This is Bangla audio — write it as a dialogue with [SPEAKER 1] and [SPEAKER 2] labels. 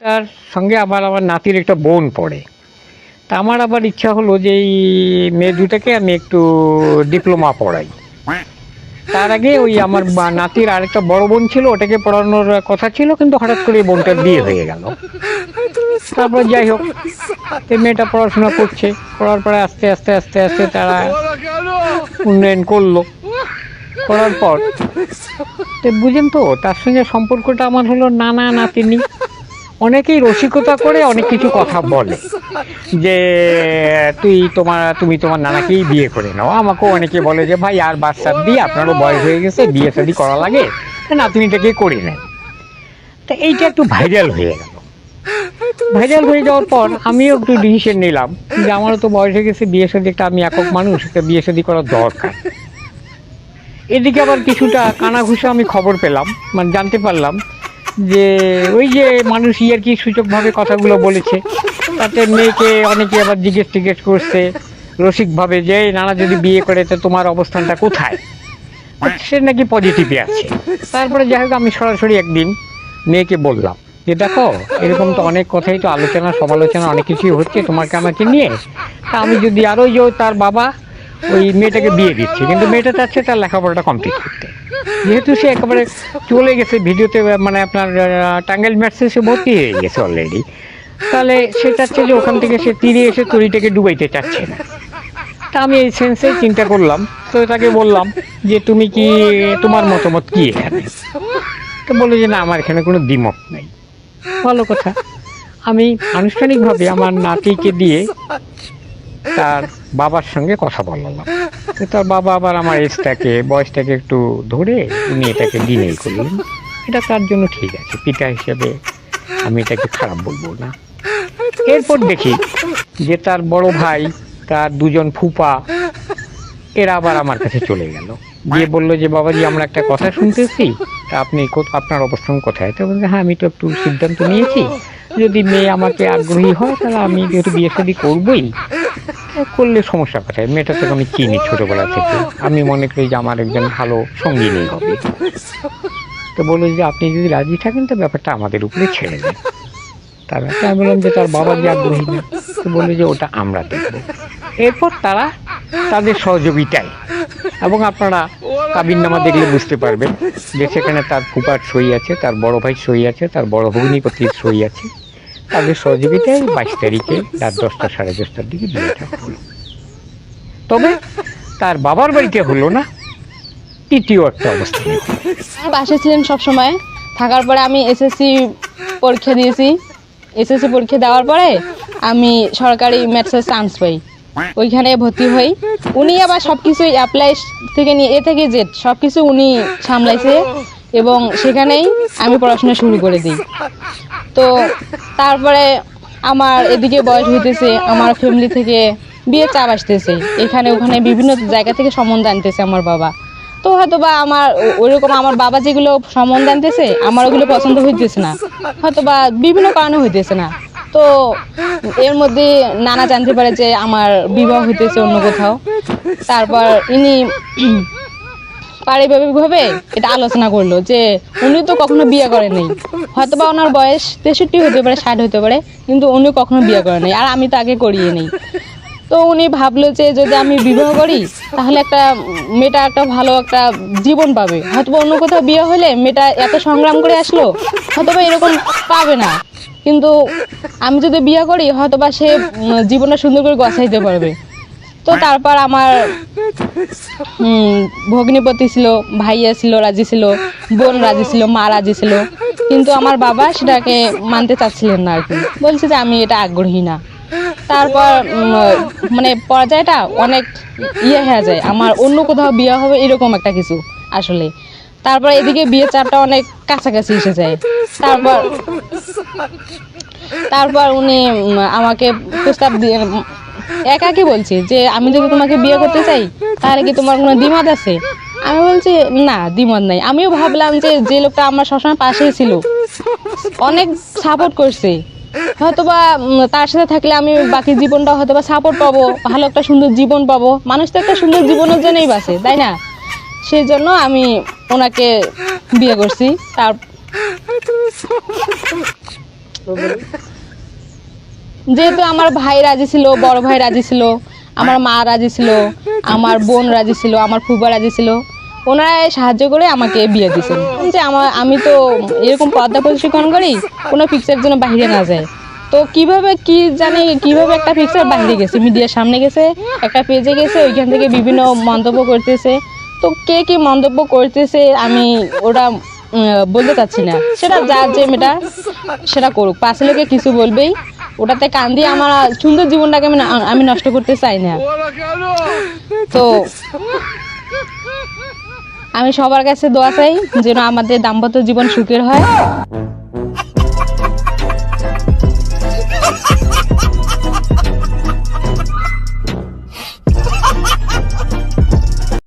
[SPEAKER 1] তার সঙ্গে আবার আমার নাতির একটা বোন পড়ে। তা আমার আবার ইচ্ছা হলো যে এই মেয়ে দুটাকে আমি একটু ডিপ্লোমা পড়াই। তার আগে ওই আমার নাতির আরেকটা বড় বোন ছিল, ওটাকে পড়ানোর কথা ছিল, কিন্তু হঠাৎ করে এই বোনটার বিয়ে হয়ে গেল। তারপর যাই হোক মেয়েটা পড়াশোনা করছে। পড়ার পরে আস্তে আস্তে আস্তে আস্তে তারা উন্নয়ন করল। করার পর বুঝেন তো, তার সঙ্গে সম্পর্কটা আমার হলো নানা নাতিনি। অনেকেই রসিকতা করে অনেক কিছু কথা বলে। যে, তুই তোমার, তুমি তোমার নানাকেই বিয়ে করে নাও। আমাকেও অনেকে বলে যে, ভাই, আর বাচ্চা দিয়ে আপনারও বয়স হয়ে গেছে, বিয়ে শাদি করা লাগে নাতনিটাকে করে নেন তা এইটা একটু ভাইরাল হয়ে গেল। ভাইরাল হয়ে যাওয়ার পর আমিও একটু ডিসিশন নিলাম যে, আমারও তো বয়স হয়ে গেছে, বিয়ে শাদি একটা আমি একক মানুষ, একটা বিয়ে শাদি করার দরকার। এদিকে আবার কিছুটা কানাঘুষা আমি খবর পেলাম মানে জানতে পারলাম যে ওই যে মানুষ ইয়ার কি সূচকভাবে কথাগুলো বলেছে, তাতে মেয়েকে অনেকে আবার জিজ্ঞেস টিজ্ঞেস করছে, রসিকভাবে যে নানা যদি বিয়ে করে, তো তোমার অবস্থানটা কোথায়? সে নাকি পজিটিভে আছে। তারপরে যাই হোক, আমি সরাসরি একদিন মেয়েকে বললাম, যে দেখো, এরকম তো অনেক কথাই তো আলোচনা, সমালোচনা, অনেক কিছুই হচ্ছে, তোমাকে আমাকে নিয়ে। তা আমি যদি আরও যে, তার বাবা ওই মেয়েটাকে বিয়ে দিচ্ছে, কিন্তু মেয়েটা চাচ্ছে তার লেখাপড়াটা কমপ্লিট করতে। যেহেতু সে একেবারে চলে গেছে, ভিডিওতে মানে আপনার টাঙ্গাইল ম্যাটসে সে ভর্তি হয়ে গেছে অলরেডি তাহলে সে চাচ্ছে যে ওখান থেকে সে তীরে এসে তরিটাকে ডুবাইতে চাচ্ছে না। তা আমি এই সেন্সে চিন্তা করলাম, তো তাকে বললাম যে, তুমি কি, তোমার মতামত কি এখানে? তো বলল যে, না, আমার এখানে কোনো দ্বিমত নেই। ভালো কথা। আমি আনুষ্ঠানিকভাবে আমার নাতিকে দিয়ে তার বাবার সঙ্গে কথা বলালাম তার বাবা আবার আমার এজটাকে বয়সটাকে একটু ধরে উনি এটাকে ডিনাই করলেন। এটা তার জন্য ঠিক আছে, পিতা হিসেবে আমি এটাকে খারাপ বলব না। এরপর দেখি যে তার বড় ভাই, তার দুজন ফুপা, এরা আবার আমার কাছে চলে গেল। গিয়ে বলল যে, বাবাজি, আমরা একটা কথা শুনতেছি, তা আপনি আপনার অবস্থান কোথায়? তো বলছে হ্যাঁ আমি তো একটু সিদ্ধান্ত নিয়েছি। যদি মেয়ে আমাকে আগ্রহী হয়, তাহলে আমি যেহেতু বিয়ে শাদি করবোই করলে সমস্যা কোথায়? মেয়েটা তো আমি চিনি ছোটবেলা থেকে। আমি মনে করি যে আমার একজন ভালো সঙ্গিনী হবে তো বলল যে আপনি যদি রাজি থাকেন তো ব্যাপারটা আমাদের উপরে ছেড়ে দেন। তারপরে আমি বললাম যে তার বাবা যে আগ্রহী না? তো বলল যে ওটা আমরা দেখব। এরপর তারা তাদের সহযোগিতায় এবং আপনারা কাবিননামা দেখলে বুঝতে পারবেন যে সেখানে তার ফুপার সই আছে তার বড় ভাই সই আছে তার বড় ভগ্নিপতির সই আছে। তাদের সহযোগিতায় বাইশ তারিখে রাত দশটা সাড়ে দশটার দিকে বিয়েটা হলো তবে তার বাবার বাড়িতে হলো না তৃতীয় একটা অবস্থা।
[SPEAKER 2] বাসায় ছিলেন সবসময়। থাকার পরে আমি এসএসসি পরীক্ষা দিয়েছি। এসএসসি পরীক্ষা দেওয়ার পরে আমি সরকারি ম্যাথসের চান্স পাই। ওইখানে ভর্তি হই। উনি আবার সব কিছুই অ্যাপ্লাই থেকে নিয়ে এ থেকে জেড সব কিছু উনি সামলাইছে এবং সেখানেই আমি পড়াশোনা শুরু করে দিই। তো তারপরে আমার এদিকে বয়স হইতেছে, আমার ফ্যামিলি থেকে বিয়ে চাপ আসতেছে। এখানে ওখানে বিভিন্ন জায়গা থেকে সম্বন্ধ আনতেছে আমার বাবা। তো হয়তো বা আমার ওইরকম আমার বাবা যেগুলো সম্বন্ধ আনতেছে, আমার ওগুলো পছন্দ হইতেছে না। হয়তো বা বিভিন্ন কারণে হইতেছে না। তো এর মধ্যে নানা জানতে পারে যে আমার বিবাহ হইতেছে অন্য কোথাও। তারপর ইনি পারিবারিকভাবে এটা আলোচনা করল যে উনি তো কখনো বিয়ে করেনি হয়তো বা ওনার বয়স তেষট্টি হতে পারে, ষাট হতে পারে, কিন্তু উনি কখনো বিয়ে করেনি আর আমি তো আগে করিয়ে নেই। তো উনি ভাবলো যে যদি আমি বিবাহ করি, তাহলে একটা মেয়েটা একটা ভালো একটা জীবন পাবে। হয়তো অন্য কোথাও বিয়ে হলে মেয়েটা এত সংগ্রাম করে আসলো হয়তো এরকম পাবে না। কিন্তু আমি যদি বিয়ে করি হয়তো বা সে জীবনটা সুন্দর করে গছাইতে পারবে। তো তারপর আমার ভগ্নিপতি ছিল ভাইয়া ছিল রাজি ছিল বোন রাজি ছিল মা রাজি ছিল। কিন্তু আমার বাবা সেটাকে মানতে চাচ্ছিলেন না আর কি। বলছে যে আমি এটা আগ্রহী না। তারপর মানে পর্যায়টা অনেক ইয়ে হয়ে যায়। আমার অন্য কোথাও বিয়ে হবে এরকম একটা কিছু আসলে। তারপর এদিকে বিয়ে চাপটা অনেক কাছাকাছি এসে যায়। তারপর তারপর উনি আমাকে প্রস্তাব দিয়ে উম, একাকি বলছে যে আমি যদি তোমাকে বিয়ে করতে চাই তাহলে কি তোমার কোনো দ্বিমত আছে? আমি বলছি না দ্বিমত নাই। আমিও ভাবলাম যে যে লোকটা আমার সবসময় পাশেই ছিল অনেক সাপোর্ট করছে। হয়তোবা উম, তার সাথে থাকলে আমি বাকি জীবনটা হয়তোবা সাপোর্ট পাবো ভালো একটা সুন্দর জীবন পাবো। মানুষ তো একটা সুন্দর জীবনের জন্যই বাঁচে তাই না? সেই জন্য আমি ওনাকে বিয়ে করছি। তার যেহেতু আমার ভাই রাজি ছিল, বড় ভাই রাজি ছিল, আমার মা রাজি ছিল, আমার বোন রাজি ছিল, আমার ফুবা রাজি ছিল, ওনারা সাহায্য করে আমাকে বিয়ে দিয়েছেন। যে আমার, আমি তো এরকম পদ্মা প্রশিক্ষণ করি, কোনো ফিক্সের জন্য বাইরে না যায়। তো কীভাবে, কি জানি, কীভাবে একটা ফিক্সার বাইরে গেছে মিডিয়ার সামনে গেছে, একটা পেজে গেছে, ওইখান থেকে বিভিন্ন মন্তব্য করতেছে। তো কে কি মন্তব্য করতেছে, আমি ওটা বলতে চাচ্ছি না। সেটা যার যে মেটা সেটা করুক। পাশে লোকে কিছু বলবেই। ওটাতে কান দিয়ে আমার সুন্দর জীবনটাকে আমি আমি নষ্ট করতে চাই না। তো আমি সবার কাছে দোয়া চাই যেন আমাদের দাম্পত্য জীবন সুখের হয়।